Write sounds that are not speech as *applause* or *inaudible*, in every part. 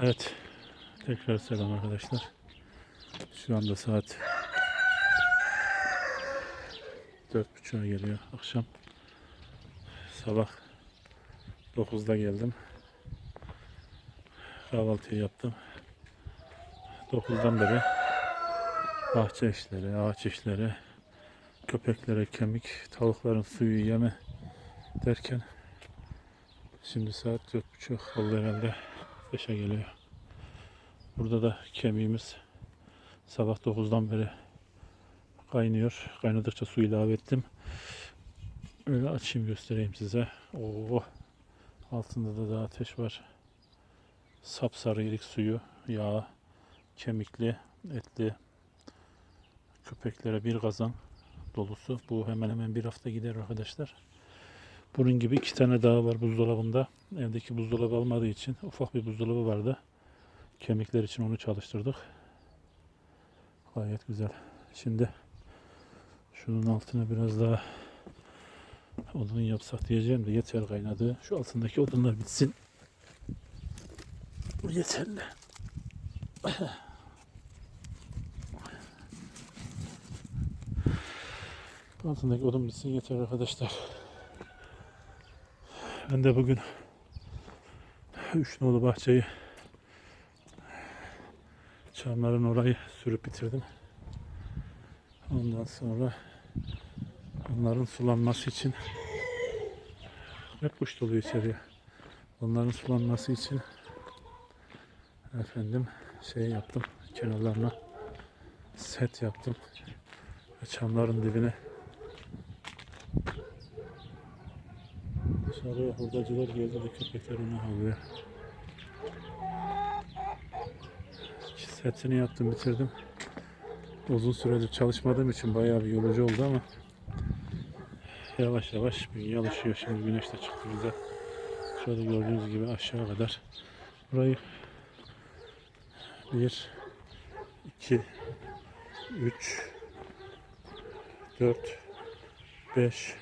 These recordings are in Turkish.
Evet. Tekrar selam arkadaşlar. Şu anda saat 4.30'a geliyor akşam. Sabah 9'da geldim. Kahvaltıyı yaptım. 9'dan beri bahçe işleri, ağaç işleri, köpeklere kemik, tavukların suyu yeme derken şimdi saat 4.30 oldu herhalde 5'e geliyor. Burada da kemiğimiz sabah 9'dan beri kaynıyor. Kaynadıkça su ilave ettim. Öyle açayım göstereyim size. Oo. Altında da daha ateş var. Sapsarı ilik suyu, yağ, kemikli, etli köpeklere bir kazan dolusu. Bu hemen hemen bir hafta gider arkadaşlar. Bunun gibi iki tane daha var buzdolabında. Evdeki buzdolabı olmadığı için ufak bir buzdolabı vardı. Kemikler için onu çalıştırdık. Gayet güzel. Şimdi şunun altına biraz daha odun yapsak diyeceğim de yeter kaynadı. Şu altındaki odunlar bitsin. Bu yeterli. *coughs* Altındaki odun bitsin yeter arkadaşlar. Ben de bugün üç nolu bahçeyi çamların orayı sürüp bitirdim. Ondan sonra onların sulanması için hep kuş doluyor içeriye. Onların sulanması için efendim şey yaptım kenarlarına set yaptım ve çamların dibine dışarıya hurdacılar geldi de köpekler onu alıyor. Setini yaptım bitirdim. Uzun süredir çalışmadığım için bayağı bir yorucu oldu ama yavaş yavaş bir alışıyor. Şimdi güneş de çıktı güzel. Şöyle gördüğünüz gibi aşağı kadar. Burayı 1 2 3 4 5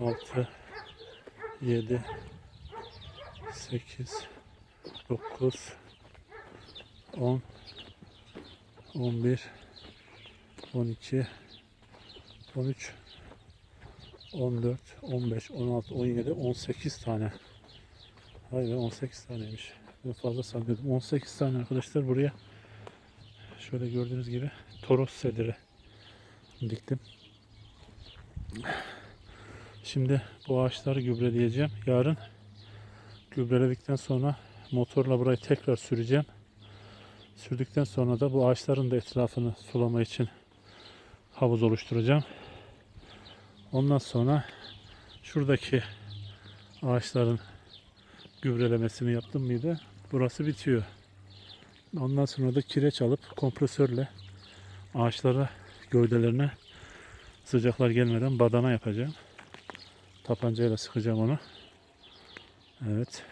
6 7 8 9 10 11 12 13 14 15 16 17 18 tane. Vay be 18 taneymiş. Ben fazla sanıyordum. 18 tane arkadaşlar buraya. Şöyle gördüğünüz gibi Toros sediri diktim. Şimdi bu ağaçları gübreleyeceğim. Yarın gübreledikten sonra motorla burayı tekrar süreceğim. Sürdükten sonra da bu ağaçların da etrafını sulama için havuz oluşturacağım. Ondan sonra şuradaki ağaçların gübrelemesini yaptım mıydı? Burası bitiyor. Ondan sonra da kireç alıp kompresörle ağaçlara gövdelerine sıcaklar gelmeden badana yapacağım. Tapancayla sıkacağım onu. Evet.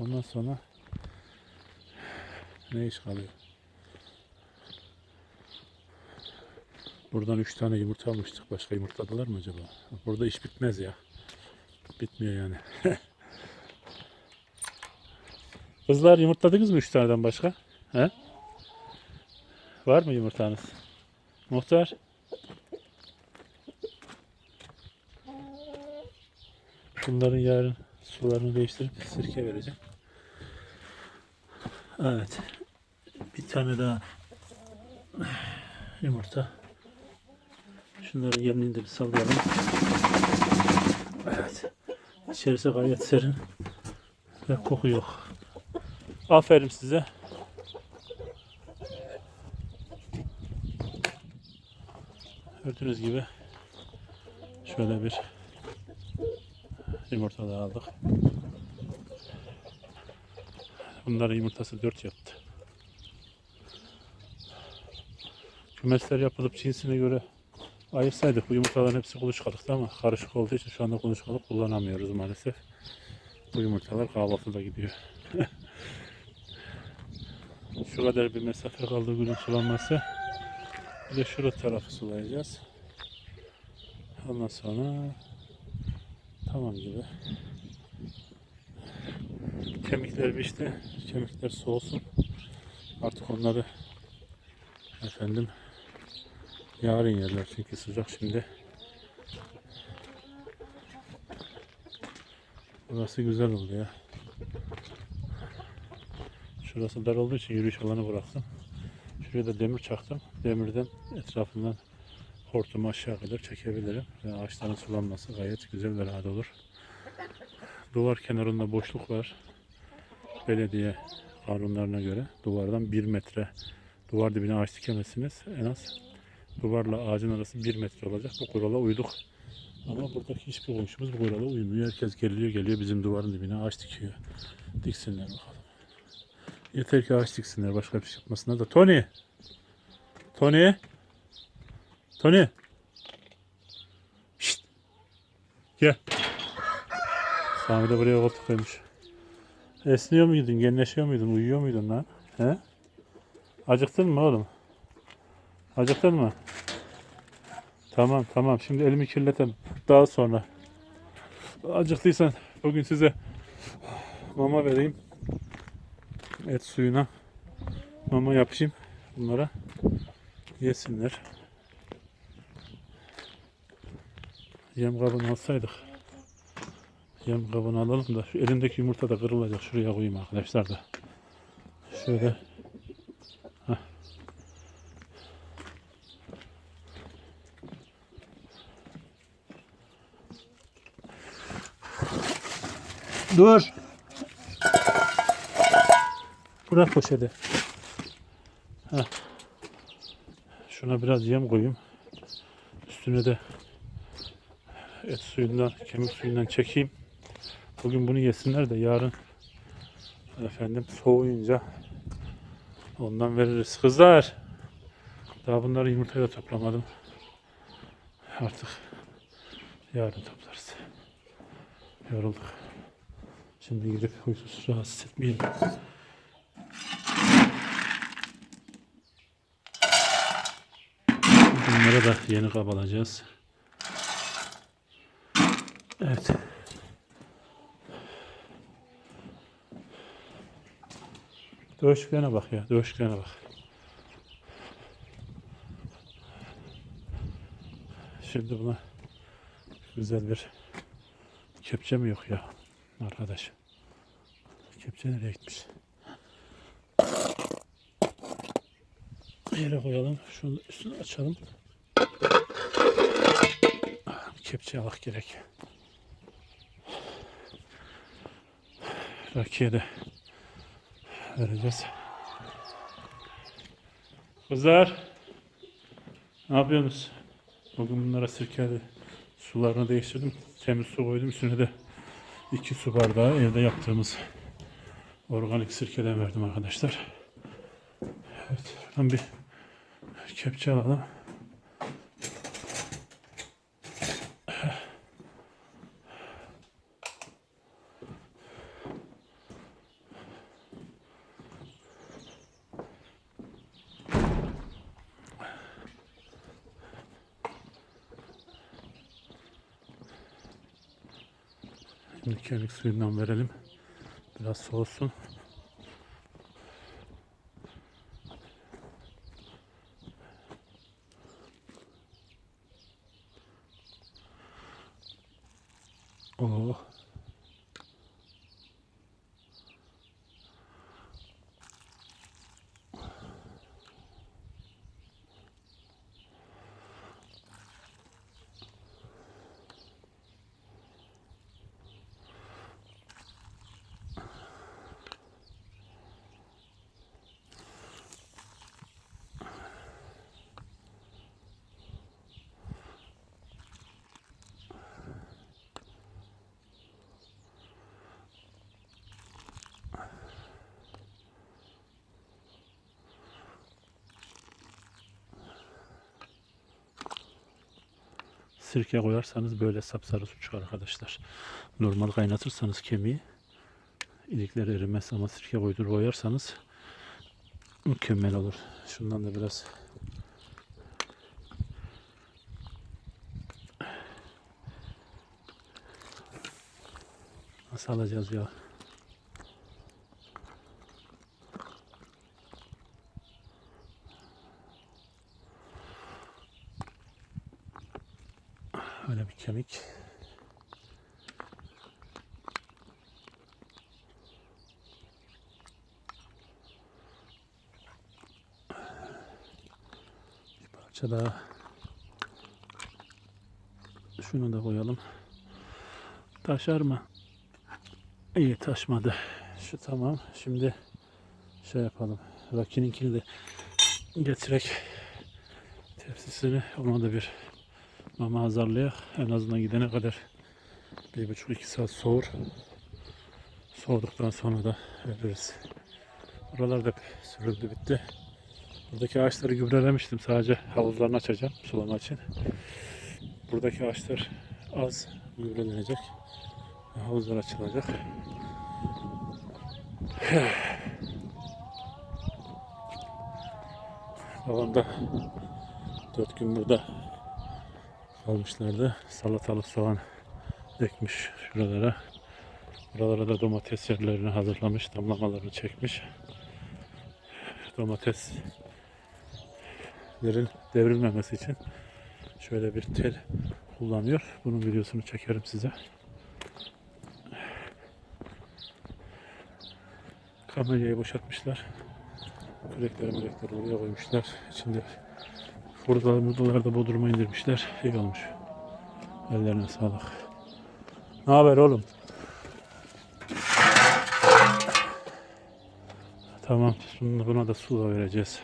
Ondan sonra ne iş kalıyor? Buradan 3 tane yumurta almıştık. Başka yumurtladılar mı acaba? Burada iş bitmez ya. Bitmiyor yani. *laughs* Kızlar yumurtladınız mı 3 taneden başka? He? Var mı yumurtanız? Muhtar? Bunların yarın sularını değiştirip sirke vereceğim. Evet. Bir tane daha yumurta. Şunları gemliğinde bir sallayalım. Evet. İçerisi gayet serin ve koku yok. Aferin size. Gördüğünüz gibi şöyle bir yumurta daha aldık. Bunların yumurtası 4 yaptı. Kümesler yapılıp cinsine göre ayırsaydık bu yumurtaların hepsi kuluçkalıktı ama karışık olduğu için şu anda kuluçkalık kullanamıyoruz maalesef. Bu yumurtalar kahvaltıda gidiyor. *laughs* şu kadar bir mesafe kaldı gülün sulanması. Bir de şurada tarafı sulayacağız. Ondan sonra tamam gibi. Kemikler işte. Kemikler soğusun. Artık onları efendim yarın yerler çünkü sıcak şimdi. Burası güzel oldu ya. Şurası dar olduğu için yürüyüş alanı bıraktım. Şuraya da demir çaktım. Demirden etrafından hortumu aşağı kadar çekebilirim. Ve ağaçların sulanması gayet güzel ve rahat olur. Duvar kenarında boşluk var. Belediye kanunlarına göre duvardan 1 metre duvar dibine ağaç dikemezsiniz. En az duvarla ağacın arası 1 metre olacak. Bu kurala uyduk. Ama buradaki hiçbir komşumuz bu kurala uymuyor. Herkes geliyor geliyor bizim duvarın dibine ağaç dikiyor. Diksinler bakalım. Yeter ki ağaç diksinler. Başka bir şey yapmasınlar da. Tony! Tony! Tony! Şşt! Gel. Sami de buraya koltuk koymuş. Esniyor muydun? Genleşiyor muydun? Uyuyor muydun lan? He? Acıktın mı oğlum? Acıktın mı? Tamam tamam. Şimdi elimi kirletem. Daha sonra. Acıktıysan bugün size mama vereyim. Et suyuna mama yapayım bunlara. Yesinler. Yem kabını alsaydık. Yem kabını alalım da şu elimdeki yumurta da kırılacak. Şuraya koyayım arkadaşlar da. Şöyle. Heh. Dur. Bırak poşeti. Şuna biraz yem koyayım. Üstüne de et suyundan, kemik suyundan çekeyim. Bugün bunu yesinler de yarın efendim soğuyunca ondan veririz. Kızlar daha bunları yumurtaya da toplamadım. Artık yarın toplarız. Yorulduk. Şimdi gidip huysuz rahatsız etmeyelim. Bunlara da yeni kap alacağız. Evet. Dövüşüklerine bak ya, dövüşüklerine bak. Şimdi buna güzel bir kepçe mi yok ya arkadaş? Kepçe nereye gitmiş? Yere koyalım. Şunu üstünü açalım. Kepçe alak gerek. Rakiye de vereceğiz. Kızlar ne yapıyorsunuz? Bugün bunlara sirkeli sularını değiştirdim. Temiz su koydum. Üstüne de iki su bardağı evde yaptığımız organik sirkeden verdim arkadaşlar. Evet. Şuradan bir kepçe alalım. Şimdi kemik suyundan verelim. Biraz soğusun. Oh. Sirke koyarsanız böyle sapsarı su çıkar arkadaşlar. Normal kaynatırsanız kemiği ilikler erimez ama sirke koydur koyarsanız mükemmel olur. Şundan da biraz Nasıl alacağız ya? Kemik. Bir parça daha. Şunu da koyalım. Taşar mı? İyi taşmadı. Şu tamam. Şimdi şey yapalım. Rakininkini de getirek tepsisini ona da bir mama hazırlayak. En azından gidene kadar bir buçuk iki saat soğur. Soğuduktan sonra da veririz. Buralar da sürüldü bitti. Buradaki ağaçları gübrelemiştim. Sadece havuzlarını açacağım sulama için. Buradaki ağaçlar az gübrelenecek. Havuzlar açılacak. *sighs* Babam da dört gün burada kalmışlardı. Salatalık soğan ekmiş şuralara. Buralara da domates yerlerini hazırlamış, damlamalarını çekmiş. Domateslerin devrilmemesi için şöyle bir tel kullanıyor. Bunun videosunu çekerim size. Kamerayı boşaltmışlar. Kürekleri mürekleri oraya koymuşlar. İçinde Burada buradalar da bodruma indirmişler. İyi olmuş. Ellerine sağlık. Ne haber oğlum? Tamam. Şimdi buna da su da vereceğiz.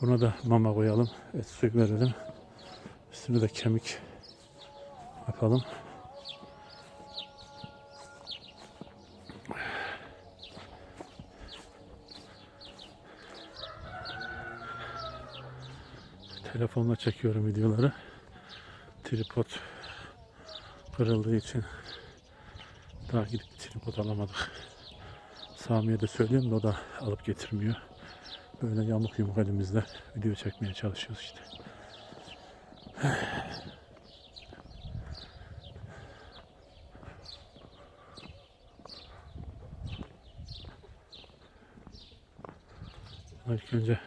Buna da mama koyalım. Et suyu verelim. Üstüne de kemik yapalım. Telefonla çekiyorum videoları. Tripod kırıldığı için daha gidip tripod alamadık. Sami'ye de söylüyorum da o da alıp getirmiyor. Böyle yamuk yumuk elimizle video çekmeye çalışıyoruz işte. İlk önce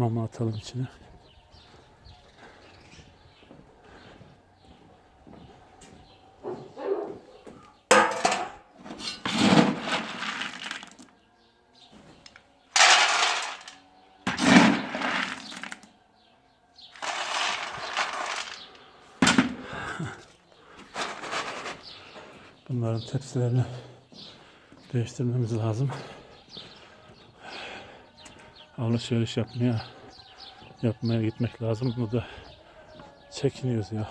mama atalım içine. Bunların tepsilerini değiştirmemiz lazım. Alışveriş yapmaya yapmaya gitmek lazım. Bunu da çekiniyoruz ya.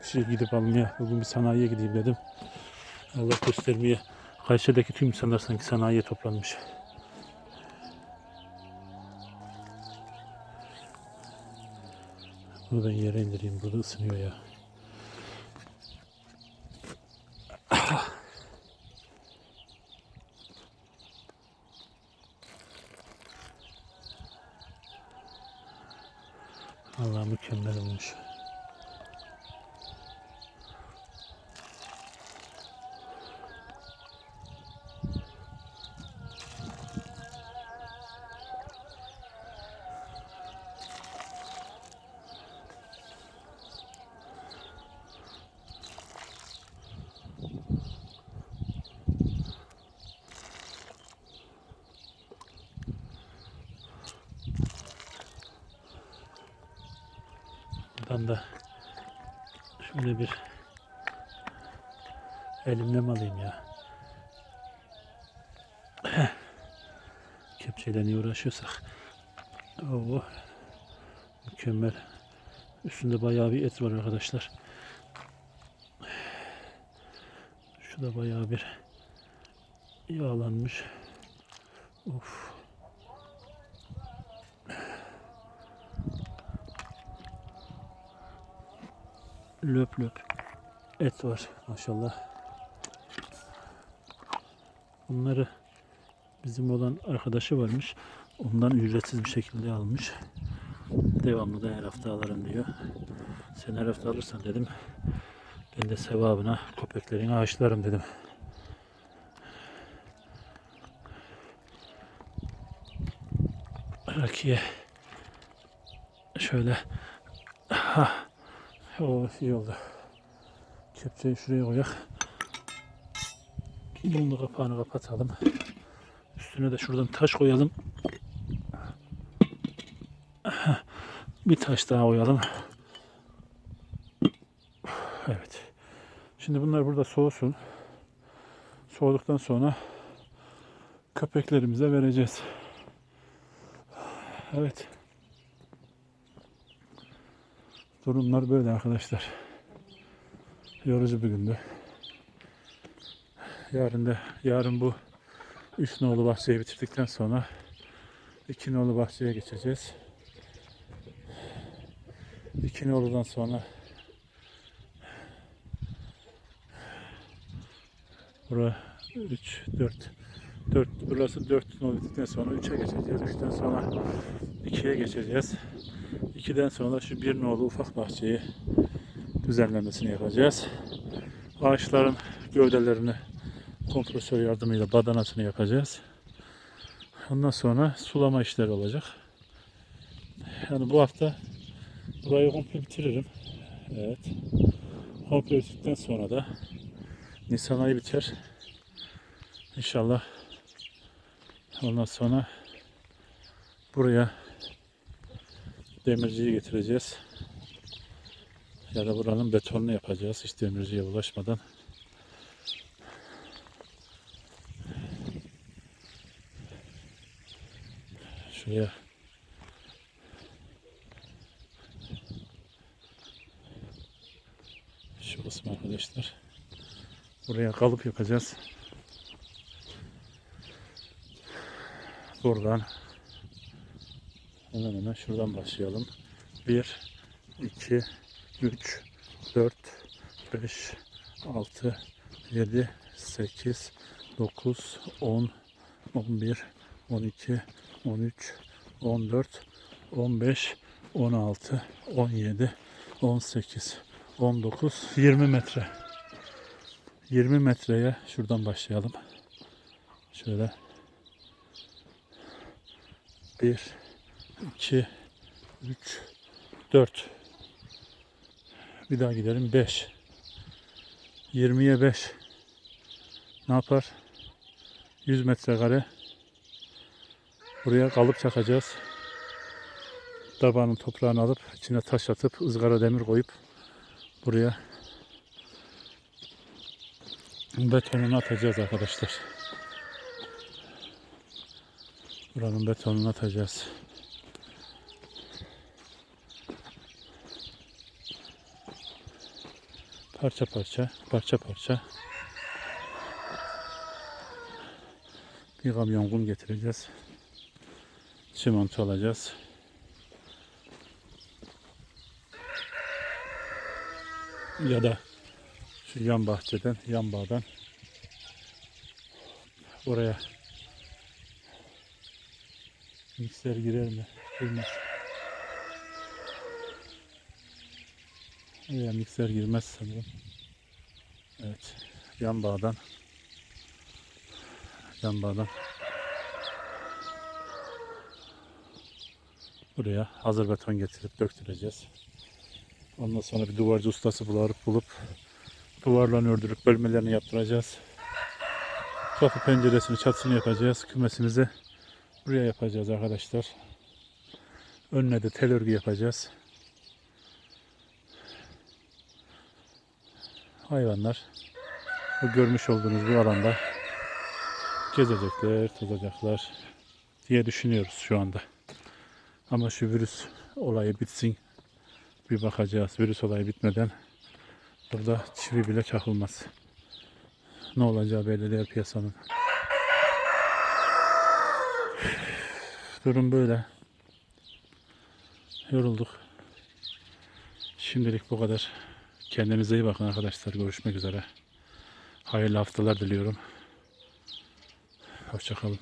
Bir şey gidip almaya. Bugün bir sanayiye gideyim dedim. Allah göstermeye. Kayseri'deki tüm insanlar sanki sanayiye toplanmış. Bunu ben yere indireyim. Burada ısınıyor ya. Allah mükemmel olmuş. Buradan da şöyle bir elimle alayım ya? *clears throat* Kepçeyle niye uğraşıyorsak. Oo, mükemmel. Üstünde bayağı bir et var arkadaşlar. Şu da bayağı bir yağlanmış. Of. Löp löp et var maşallah. Bunları bizim olan arkadaşı varmış. Ondan ücretsiz bir şekilde almış. Devamlı da her hafta alırım diyor. Sen her hafta alırsan dedim. Ben de sevabına köpeklerini ağaçlarım dedim. Rakiye Şöyle. Hah. O iyi oldu. Kepçeyi şuraya koyak. Bunun da kapağını kapatalım. Üstüne de şuradan taş koyalım. Bir taş daha koyalım. Evet. Şimdi bunlar burada soğusun. Soğuduktan sonra köpeklerimize vereceğiz. Evet. Durumlar böyle arkadaşlar. Yorucu bir gündü. Yarın da yarın bu üç nolu bahçeyi bitirdikten sonra iki nolu bahçeye geçeceğiz. İki noludan sonra Bura 3, 4, 4, burası 4 nol bittikten sonra 3'e geçeceğiz. 3'ten sonra 2'ye geçeceğiz. 2'den sonra şu bir nolu ufak bahçeyi düzenlemesini yapacağız. Ağaçların gövdelerini kompresör yardımıyla badanasını yapacağız. Ondan sonra sulama işleri olacak. Yani bu hafta burayı komple bitiririm. Evet. Komple bittikten sonra da Nisan ayı biter. İnşallah ondan sonra buraya demirciyi getireceğiz. Ya da buranın betonunu yapacağız hiç demirciye ulaşmadan. Şuraya şu kısmı arkadaşlar. Buraya kalıp yapacağız. Buradan hemen hemen şuradan başlayalım. 1 2 3 4 5 6 7 8 9 10 11 12 13 14 15 16 17 18 19 20 metre 20 metreye şuradan başlayalım. Şöyle 1 2 3 4 Bir daha gidelim 5 20'ye 5 ne yapar? 100 metrekare buraya kalıp çakacağız. Tabanın toprağını alıp içine taş atıp ızgara demir koyup buraya betonunu atacağız arkadaşlar. Buranın betonunu atacağız. Parça parça, parça parça. Bir kamyon kum getireceğiz. Çimento alacağız. Ya da şu yan bahçeden, yan bağdan oraya mikser girer mi? Girmez. Oraya mikser girmez sanırım. Evet. Yan bağdan yan bağdan buraya hazır beton getirip döktüreceğiz. Ondan sonra bir duvarcı ustası bulup bulup duvarlarını ördürüp bölmelerini yaptıracağız. Kapı penceresini çatısını yapacağız. Kümesimizi buraya yapacağız arkadaşlar. Önüne de tel örgü yapacağız. Hayvanlar bu görmüş olduğunuz bu alanda gezecekler, tozacaklar diye düşünüyoruz şu anda. Ama şu virüs olayı bitsin. Bir bakacağız. Virüs olayı bitmeden burada çivi bile çakılmaz. Ne olacağı belli değil piyasanın. Durum böyle. Yorulduk. Şimdilik bu kadar. Kendinize iyi bakın arkadaşlar. Görüşmek üzere. Hayırlı haftalar diliyorum. Hoşçakalın.